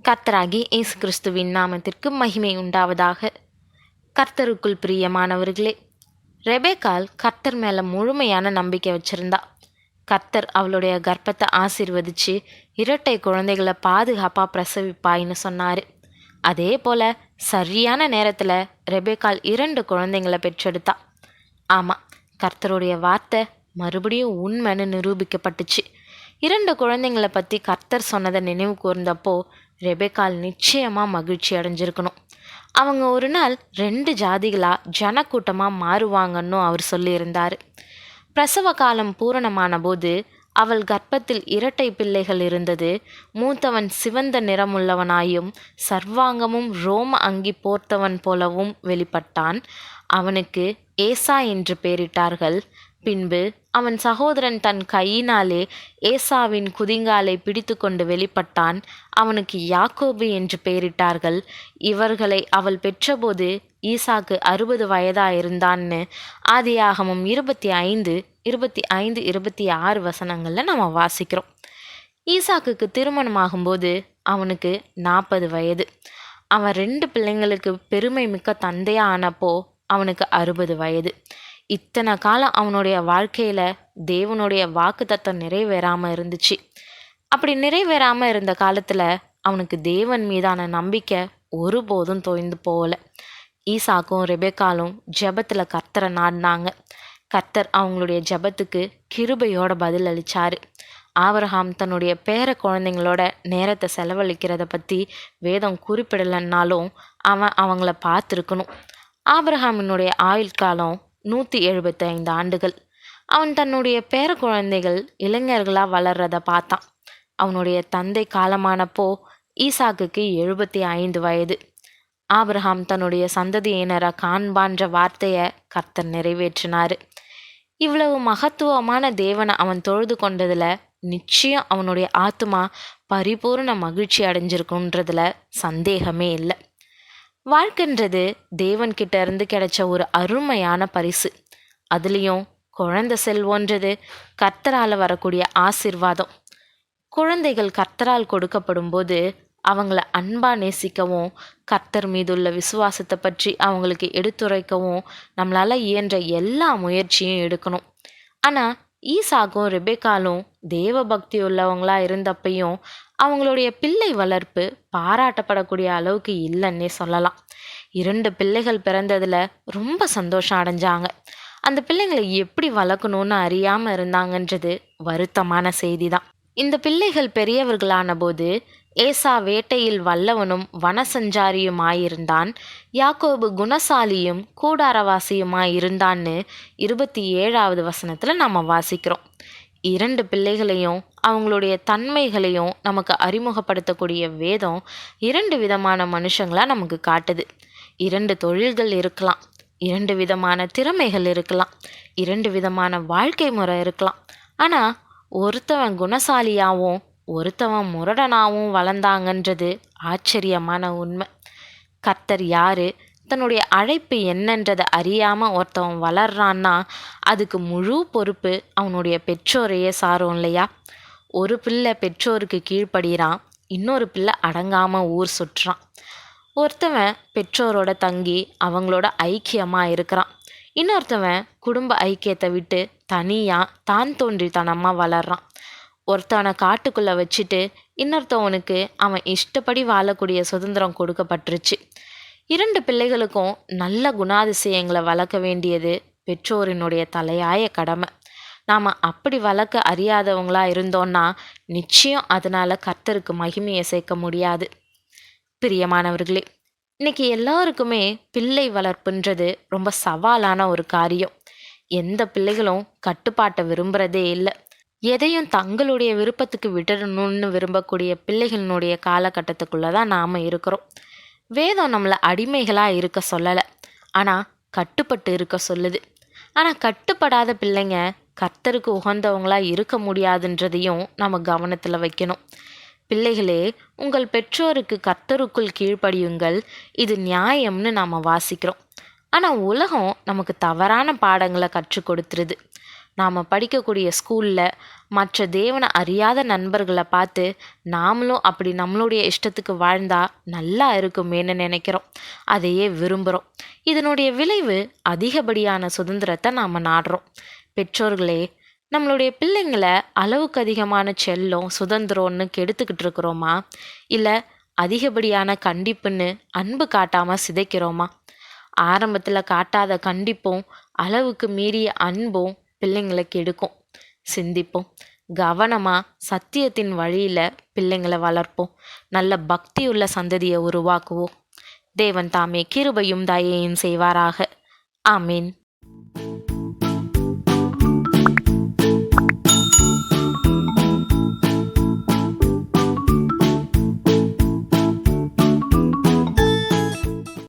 கர்த்தராகி இயேசு கிறிஸ்துவின் நாமத்திற்கு மகிமை உண்டாவதாக. கர்த்தருக்குள் பிரியமானவர்களே ரெபேக்கால் கர்த்தர் மேலே முழுமையான நம்பிக்கை வச்சுருந்தா. கர்த்தர் அவளுடைய கர்ப்பத்தை ஆசிர்வதித்து இரட்டை குழந்தைகளை பாதுகாப்பாக பிரசவிப்பாயின்னு சொன்னார். அதே போல் சரியான நேரத்தில் ரெபேக்கால் இரண்டு குழந்தைங்களை பெற்றெடுத்தா. ஆமாம் கர்த்தருடைய வார்த்தை மறுபடியும் உண்மைன்னு நிரூபிக்கப்பட்டுச்சு. இரண்டு குழந்தைங்களை பற்றி கர்த்தர் சொன்னதை நினைவு கூர்ந்தப்போ ரெபேக்கால் நிச்சயமாக மகிழ்ச்சி அடைஞ்சிருக்கணும். அவங்க ஒரு நாள் ரெண்டு ஜாதிகளாக ஜனக்கூட்டமாக மாறுவாங்கன்னு அவர் சொல்லியிருந்தார். பிரசவ காலம் பூரணமான போது அவள் கர்ப்பத்தில் இரட்டை பிள்ளைகள் இருந்தது. மூத்தவன் சிவந்த நிறமுள்ளவனாயும் சர்வாங்கமும் ரோம அங்கி போர்த்தவன் போலவும் வெளிப்பட்டான். அவனுக்கு ஏசா என்று பெயரிட்டார்கள். பின்பு அவன் சகோதரன் தன் கையினாலே ஏசாவின் குதிங்காலை பிடித்து கொண்டு வெளிப்பட்டான். அவனுக்கு யாக்கோபு என்று பெயரிட்டார்கள். இவர்களை அவள் பெற்றபோது ஈசாக்கு அறுபது வயதாயிருந்தான்னு ஆதியாகமும் இருபத்தி ஐந்து இருபத்தி ஐந்து இருபத்தி ஆறு வசனங்களில் நம்ம வாசிக்கிறோம். ஈசாக்குக்கு திருமணமாகும்போது அவனுக்கு நாற்பது வயது. அவன் ரெண்டு பிள்ளைங்களுக்கு பெருமை மிக்க தந்தையாக ஆனப்போ அவனுக்கு அறுபது வயது. இத்தனை காலம் அவனுடைய வாழ்க்கையில் தேவனுடைய வாக்கு தத்தம் நிறைவேறாமல் இருந்துச்சு. அப்படி நிறைவேறாமல் இருந்த காலத்தில் அவனுக்கு தேவன் மீதான நம்பிக்கை ஒருபோதும் தோய்ந்து போகலை. ஈசாக்கும் ரெபேக்காலும் ஜெபத்தில் கர்த்தரை நாடினாங்க. கர்த்தர் அவங்களுடைய ஜெபத்துக்கு கிருபையோட பதில் அளித்தார் ஆவரஹாம் தன்னுடைய பேர குழந்தைங்களோட நேரத்தை செலவழிக்கிறத பற்றி வேதம் குறிப்பிடலைன்னாலும் அவன் அவங்கள பார்த்துருக்கணும். ஆபிரகாமினுடைய ஆயுள் காலம் நூற்றி எழுபத்தி ஐந்து ஆண்டுகள். அவன் தன்னுடைய பேர குழந்தைகள் இளைஞர்களாக வளர்றத பார்த்தான். அவனுடைய தந்தை காலமானப்போ ஈசாக்குக்கு எழுபத்தி ஐந்து வயது. ஆபிரகாம் தன்னுடைய சந்ததியினரை காண்பான்ற வார்த்தையை கர்த்தர் நிறைவேற்றினார். இவ்வளவு மகத்துவமான தேவனை அவன் தொழுது கொண்டதில் நிச்சயம் அவனுடைய ஆத்மா பரிபூர்ண மகிழ்ச்சி அடைஞ்சிருக்குன்றதுல சந்தேகமே இல்லை. வாழ்க்கைன்றது தேவன்கிட்ட இருந்து கிடைச்ச ஒரு அருமையான பரிசு. அதுலேயும் குழந்த செல்வோன்றது கர்த்தரால் வரக்கூடிய ஆசிர்வாதம். குழந்தைகள் கர்த்தரால் கொடுக்கப்படும் போது அவங்கள அன்பாக நேசிக்கவும் கர்த்தர் மீதுள்ள விசுவாசத்தை பற்றி அவங்களுக்கு எடுத்துரைக்கவும் நம்மளால் இயன்ற எல்லா முயற்சியும் எடுக்கணும். ஆனால் ஈசாக்கும் ரெபேக்காலும் தேவ பக்தி உள்ளவங்களா இருந்தப்பையும் அவங்களுடைய பிள்ளை வளர்ப்பு பாராட்டப்படக்கூடிய அளவுக்கு இல்லைன்னே சொல்லலாம். இரண்டு பிள்ளைகள் பிறந்ததில் ரொம்ப சந்தோஷம் அடைஞ்சாங்க. அந்த பிள்ளைங்களை எப்படி வளர்க்கணும்னு அறியாமல் இருந்தாங்கன்றது வருத்தமான செய்தி தான் இந்த பிள்ளைகள் பெரியவர்களான போது ஏசா வேட்டையில் வல்லவனும் வனசஞ்சாரியுமாயிருந்தான். யாக்கோபு குணசாலியும் கூடாரவாசியுமாயிருந்தான்னு இருபத்தி ஏழாவது வசனத்தில் நம்ம வாசிக்கிறோம். இரண்டு பிள்ளைகளையும் அவங்களுடைய தன்மைகளையும் நமக்கு அறிமுகப்படுத்தக்கூடிய வேதம் இரண்டு விதமான மனுஷங்களாக நமக்கு காட்டுது. இரண்டு தொழில்கள் இருக்கலாம் இரண்டு விதமான திறமைகள் இருக்கலாம் இரண்டு விதமான வாழ்க்கை முறை இருக்கலாம். ஆனால் ஒருத்தவன் குணசாலியாகவும் ஒருத்தவன் முரடனாகவும் வளர்ந்தாங்கன்றது ஆச்சரியமான உண்மை. கர்த்தர் யாரு? தன்னுடைய அழைப்பு என்னன்றதை அறியாமல் ஒருத்தவன் வளர்றான்னா அதுக்கு முழு பொறுப்பு அவனுடைய பெற்றோரையே சாரும் இல்லையா? ஒரு பிள்ளை பெற்றோருக்கு கீழ்ப்படுகிறான் இன்னொரு பிள்ளை அடங்காமல் ஊர் சுற்றுறான். ஒருத்தவன் பெற்றோரோட தங்கி அவங்களோட ஐக்கியமாக இருக்கிறான். இன்னொருத்தவன் குடும்ப ஐக்கியத்தை விட்டு தனியாக தான் தோன்றித்தனமாக வளர்றான். ஒருத்தவனை காட்டுக்குள்ளே வச்சுட்டு இன்னொருத்தவனுக்கு அவன் இஷ்டப்படி வாழக்கூடிய சுதந்திரம் கொடுக்கப்பட்டுருச்சு. இரண்டு பிள்ளைகளுக்கும் நல்ல குணாதிசயங்களை வளர்க்க வேண்டியது பெற்றோரினுடைய தலையாய கடமை. நாம் அப்படி வளர்க்க அறியாதவங்களா இருந்தோன்னா நிச்சயம் அதனால் கர்த்தருக்கு மகிமையை சேர்க்க முடியாது. பிரியமானவர்களே இன்னைக்கு எல்லாருக்குமே பிள்ளை வளர்ப்புன்றது ரொம்ப சவாலான ஒரு காரியம். எந்த பிள்ளைகளும் கட்டுப்பாட்டை விரும்புகிறதே இல்லை. எதையும் தங்களுடைய விருப்பத்துக்கு விடணும்னு விரும்பக்கூடிய பிள்ளைகளினுடைய காலகட்டத்துக்குள்ளே தான் நாம் இருக்கிறோம். வேதம் நம்மளை அடிமைகளாக இருக்க சொல்லலை. ஆனால் கட்டுப்பட்டு இருக்க சொல்லுது. ஆனால் கட்டுப்படாத பிள்ளைங்க கர்த்தருக்கு உகந்தவங்களாக இருக்க முடியாதுன்றதையும் நம்ம கவனத்தில் வைக்கணும். பிள்ளைகளே உங்கள் பெற்றோருக்கு கர்த்தருக்குள் கீழ்ப்படியுங்கள். இது நியாயம்னு நாம் வாசிக்கிறோம். ஆனால் உலகம் நமக்கு தவறான பாடங்களை கற்றுக் கொடுத்துருது. நாம் படிக்கக்கூடிய ஸ்கூலில் மற்ற தேவனை அறியாத நண்பர்களை பார்த்து நாமளும் அப்படி நம்மளுடைய இஷ்டத்துக்கு வாழ்ந்தா நல்லா இருக்குமேன்னு நினைக்கிறோம். அதையே விரும்புகிறோம் இதனுடைய விளைவு அதிகப்படியான சுதந்திரத்தை நாம் நாடுறோம். பெற்றோர்களே நம்மளுடைய பிள்ளைங்களை அளவுக்கு அதிகமான செல்லம் சுதந்திரம்னு கெடுத்துக்கிட்டு இருக்கிறோமா? இல்லை அதிகப்படியான கண்டிப்புன்னு அன்பு காட்டாமல் சிதைக்கிறோமா? ஆரம்பத்தில் காட்டாத கண்டிப்பும் அளவுக்கு மீறிய அன்பும் பிள்ளைங்களை கெடுக்கும் சிந்திப்போம். கவனமாக சத்தியத்தின் வழியில் பிள்ளைங்களை வளர்ப்போம். நல்ல பக்தியுள்ள சந்ததியை உருவாக்குவோம். தேவன் தாமே கிருபையும் தயையும் செய்வாராக. ஆமீன்.